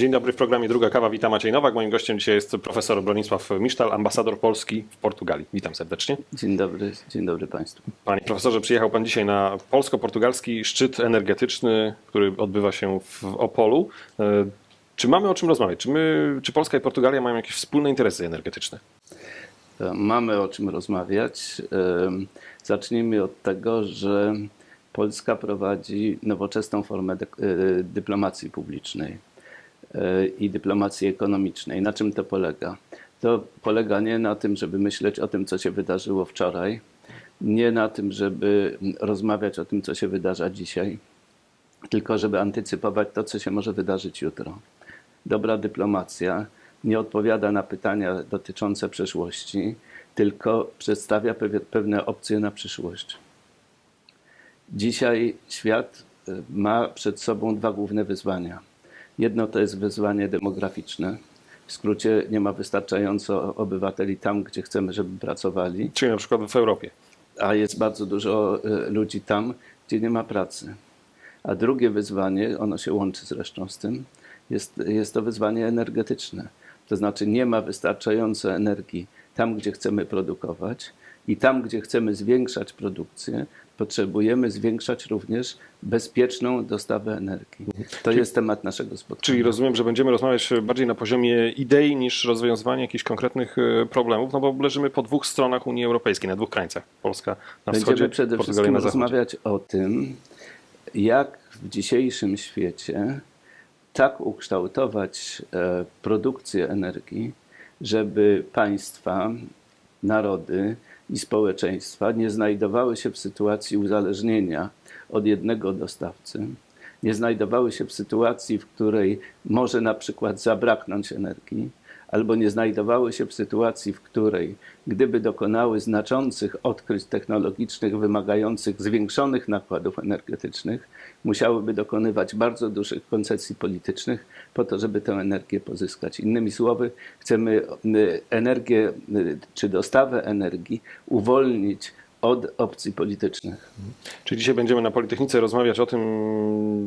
Dzień dobry w programie Druga Kawa. Witam Maciej Nowak. Moim gościem dzisiaj jest profesor Bronisław Misztal, ambasador Polski w Portugalii. Witam serdecznie. Dzień dobry, dzień dobry Państwu. Panie profesorze, przyjechał Pan dzisiaj na polsko-portugalski szczyt energetyczny, który odbywa się w Opolu. E, Czy mamy o czym rozmawiać? Czy, my, czy Polska i Portugalia mają jakieś wspólne interesy energetyczne? E, Mamy o czym rozmawiać. Em, Zacznijmy od tego, że Polska prowadzi nowoczesną formę dy- e, dyplomacji publicznej e, i dyplomacji ekonomicznej. Na czym to polega? To polega nie na tym, żeby myśleć o tym, co się wydarzyło wczoraj, nie na tym, żeby rozmawiać o tym, co się wydarza dzisiaj, tylko żeby antycypować to, co się może wydarzyć jutro. Dobra dyplomacja nie odpowiada na pytania dotyczące przeszłości, tylko przedstawia pewne opcje na przyszłość. Dzisiaj świat y, ma przed sobą dwa główne wyzwania. Jedno to jest wyzwanie demograficzne. W skrócie nie ma wystarczająco obywateli tam, gdzie chcemy, żeby pracowali Czyli na przykład w Europie. a jest bardzo dużo e, ludzi tam, gdzie nie ma pracy. A drugie wyzwanie, ono się łączy zresztą z tym, jest, jest to wyzwanie energetyczne. To znaczy nie ma wystarczająco energii tam, gdzie chcemy produkować i tam, gdzie chcemy zwiększać produkcję, potrzebujemy zwiększać również bezpieczną dostawę energii. To jest temat naszego spotkania. Czyli rozumiem, że będziemy rozmawiać bardziej na poziomie idei niż rozwiązywania jakichś konkretnych e, problemów, no bo leżymy po dwóch stronach Unii Europejskiej, na dwóch krańcach. Polska na Będziemy wschodzie, przede Portugalia wszystkim rozmawiać o tym, jak w dzisiejszym świecie tak ukształtować e, produkcję energii, żeby państwa, narody i społeczeństwa nie znajdowały się w sytuacji uzależnienia od jednego dostawcy, nie znajdowały się w sytuacji, w której może na przykład zabraknąć energii, albo nie znajdowały się w sytuacji, w której gdyby dokonały znaczących odkryć technologicznych wymagających zwiększonych nakładów energetycznych, musiałyby dokonywać bardzo dużych koncesji politycznych po to, żeby tę energię pozyskać. Innymi słowy, chcemy y, energię y, czy dostawę energii uwolnić od opcji politycznych. Czyli dzisiaj będziemy na Politechnice rozmawiać o tym,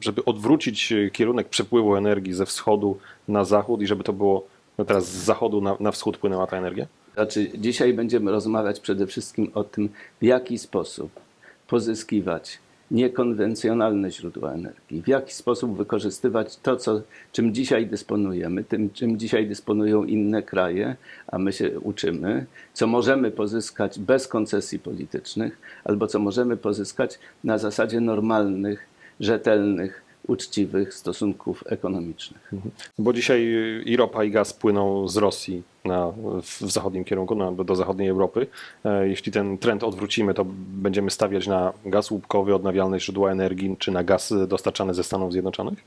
żeby odwrócić kierunek przepływu energii ze wschodu na zachód i żeby to było no teraz z zachodu na, na wschód płynęła ta energia? Znaczy, dzisiaj będziemy rozmawiać przede wszystkim o tym, w jaki sposób pozyskiwać niekonwencjonalne źródła energii, w jaki sposób wykorzystywać to, co, czym dzisiaj dysponujemy, tym, czym dzisiaj dysponują inne kraje, a my się uczymy, co możemy pozyskać bez koncesji politycznych, albo co możemy pozyskać na zasadzie normalnych, rzetelnych, uczciwych stosunków ekonomicznych. Bo dzisiaj i ropa, i gaz płyną z Rosji na, w, zachodnim kierunku, na, do zachodniej Europy. E, Jeśli ten trend odwrócimy, to będziemy stawiać na gaz łupkowy, odnawialne źródła energii, czy na gaz dostarczany ze Stanów Zjednoczonych?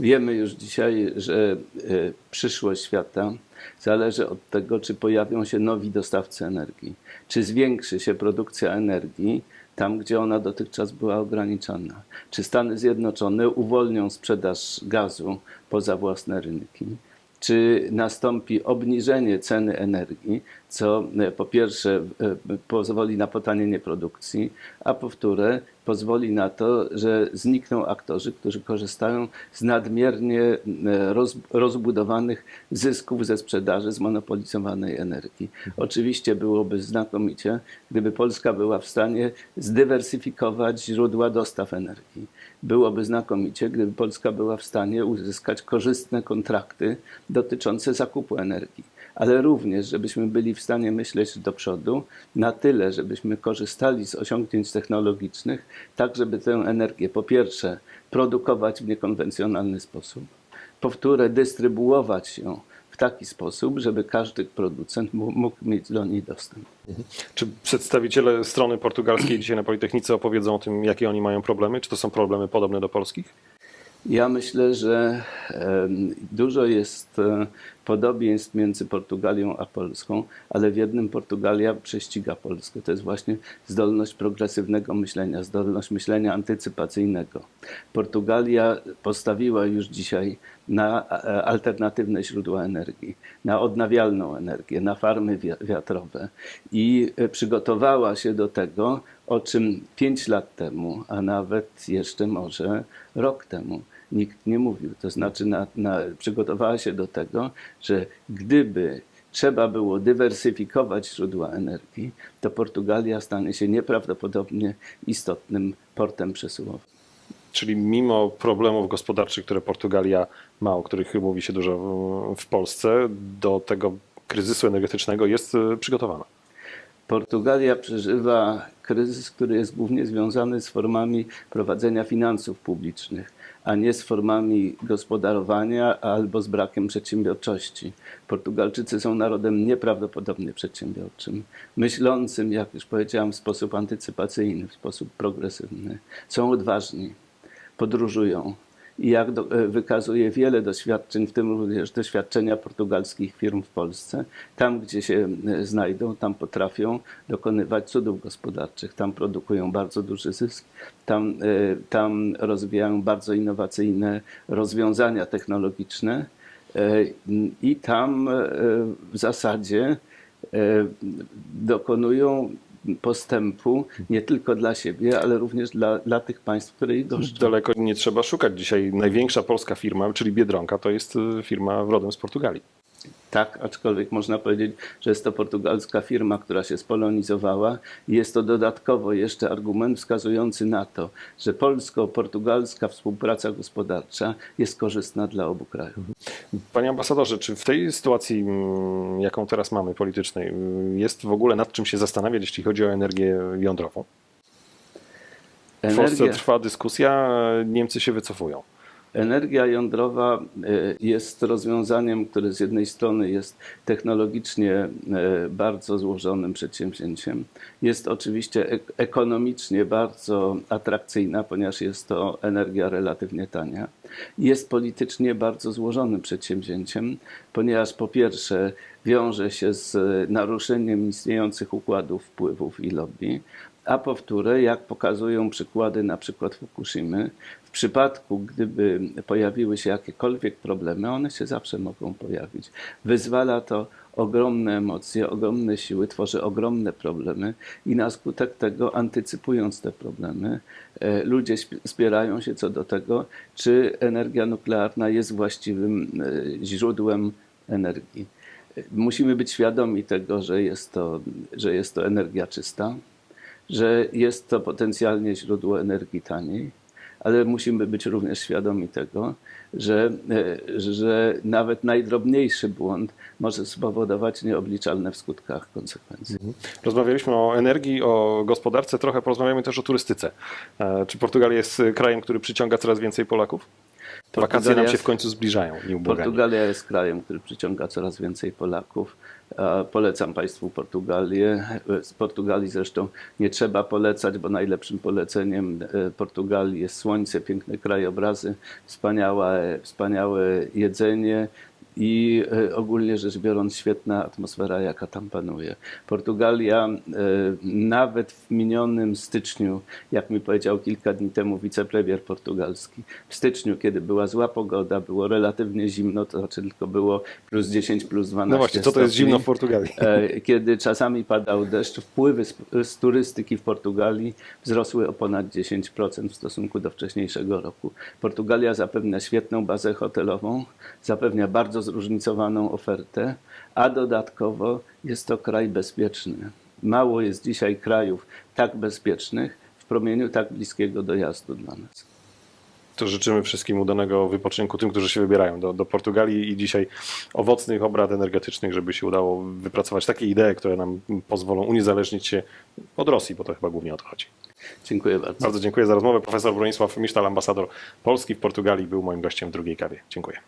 Wiemy już dzisiaj, że y, przyszłość świata zależy od tego, czy pojawią się nowi dostawcy energii, czy zwiększy się produkcja energii tam, gdzie ona dotychczas była ograniczona, czy Stany Zjednoczone uwolnią sprzedaż gazu poza własne rynki. Czy nastąpi obniżenie ceny energii, co e, po pierwsze e, pozwoli na potanienie produkcji, a po wtóre pozwoli na to, że znikną aktorzy, którzy korzystają z nadmiernie e, roz, rozbudowanych zysków ze sprzedaży zmonopolizowanej energii. Oczywiście byłoby znakomicie, gdyby Polska była w stanie zdywersyfikować źródła dostaw energii. Byłoby znakomicie, gdyby Polska była w stanie uzyskać korzystne kontrakty dotyczące zakupu energii ale również, żebyśmy byli w stanie myśleć do przodu na tyle, żebyśmy korzystali z osiągnięć technologicznych, tak żeby tę energię po pierwsze produkować w niekonwencjonalny sposób, po wtóre dystrybuować ją w taki sposób, żeby każdy producent mógł mieć do niej dostęp. Czy przedstawiciele strony portugalskiej dzisiaj na Politechnice opowiedzą o tym, jakie oni mają problemy? Czy to są problemy podobne do polskich? Ja myślę, że dużo jest e, podobieństw między Portugalią a Polską, ale w jednym Portugalia prześciga Polskę. To jest właśnie zdolność progresywnego myślenia, zdolność myślenia antycypacyjnego. Portugalia postawiła już dzisiaj na e, alternatywne źródła energii, na odnawialną energię, na farmy wi- wiatrowe i e, przygotowała się do tego, o czym pięć lat temu, a nawet jeszcze może rok temu nikt nie mówił. To znaczy, na, na, przygotowała się do tego, że gdyby trzeba było dywersyfikować źródła energii, to Portugalia stanie się nieprawdopodobnie istotnym portem przesyłowym. Czyli mimo problemów gospodarczych, które Portugalia ma, o których mówi się dużo w- Polsce, do tego kryzysu energetycznego jest e, przygotowana. Portugalia przeżywa kryzys, który jest głównie związany z formami prowadzenia finansów publicznych, a nie z formami gospodarowania albo z brakiem przedsiębiorczości. Portugalczycy są narodem nieprawdopodobnie przedsiębiorczym, myślącym, jak już powiedziałam, w sposób antycypacyjny, w sposób progresywny. Są odważni, podróżują. I jak do, e, wykazuje wiele doświadczeń, w tym również doświadczenia portugalskich firm w Polsce, tam gdzie się e, znajdą, tam potrafią dokonywać cudów gospodarczych, tam produkują bardzo duży zysk, tam, e, tam rozwijają bardzo innowacyjne rozwiązania technologiczne. I tam w zasadzie dokonują postępu nie tylko dla siebie, ale również dla, dla tych państw, które ich goszczą. Daleko nie trzeba szukać. Dzisiaj największa polska firma, czyli Biedronka, to jest e, firma rodem z Portugalii. Tak, aczkolwiek można powiedzieć, że jest to portugalska firma, która się spolonizowała i jest to dodatkowo jeszcze argument wskazujący na to, że polsko-portugalska współpraca gospodarcza jest korzystna dla obu krajów. Panie ambasadorze, czy w tej sytuacji, mm, jaką teraz mamy politycznej, mm, jest w ogóle nad czym się zastanawiać, jeśli chodzi o energię jądrową? W Polsce trwa dyskusja, Niemcy się wycofują. Energia jądrowa y, jest rozwiązaniem, które z jednej strony jest technologicznie y, bardzo złożonym przedsięwzięciem. Jest oczywiście ek- ekonomicznie bardzo atrakcyjna, ponieważ jest to energia relatywnie tania. Jest politycznie bardzo złożonym przedsięwzięciem, ponieważ po pierwsze wiąże się z naruszeniem istniejących układów wpływów i lobby, a po wtóre, jak pokazują przykłady na przykład Fukushimy, w przypadku, gdyby pojawiły się jakiekolwiek problemy, one się zawsze mogą pojawić. Wyzwala to ogromne emocje, ogromne siły, tworzy ogromne problemy i na skutek tego, antycypując te problemy, e, ludzie sp- spierają się co do tego, czy energia nuklearna jest właściwym e, źródłem energii. E, Musimy być świadomi tego, że jest to, że jest to energia czysta, że jest to potencjalnie źródło energii taniej, ale musimy być również świadomi tego, że, e, że nawet najdrobniejszy błąd może spowodować nieobliczalne w skutkach konsekwencje. Rozmawialiśmy o energii, o gospodarce, trochę porozmawiamy też o turystyce. Czy Portugalia jest krajem, który przyciąga coraz więcej Polaków? Wakacje nam Portugalia- się w końcu zbliżają. Portugalia jest krajem, który przyciąga coraz więcej Polaków. Polecam Państwu Portugalię. Z Portugalii zresztą nie trzeba polecać, bo najlepszym poleceniem e, Portugalii jest słońce, piękne krajobrazy, wspaniałe, wspaniałe jedzenie i e, ogólnie rzecz biorąc świetna atmosfera, jaka tam panuje. Portugalia e, nawet w minionym styczniu, jak mi powiedział kilka dni temu wicepremier portugalski, w styczniu, kiedy była zła pogoda, było relatywnie zimno, to znaczy tylko było plus 10, plus 12 No właśnie, co to jest stopni. zimno w Portugalii? E, kiedy czasami padał deszcz, wpływy z, z turystyki w Portugalii wzrosły o ponad 10% w stosunku do wcześniejszego roku. Portugalia zapewnia świetną bazę hotelową, zapewnia bardzo zróżnicowaną ofertę, a dodatkowo jest to kraj bezpieczny. Mało jest dzisiaj krajów tak bezpiecznych w promieniu tak bliskiego dojazdu dla nas. To życzymy wszystkim udanego wypoczynku tym, którzy się wybierają do, do Portugalii i dzisiaj owocnych obrad energetycznych, żeby się udało wypracować takie idee, które nam pozwolą uniezależnić się od Rosji, bo to chyba głównie o to chodzi. Dziękuję bardzo. Bardzo dziękuję za rozmowę. Profesor Bronisław Misztal, ambasador Polski w Portugalii, był moim gościem w drugiej kawie. Dziękuję.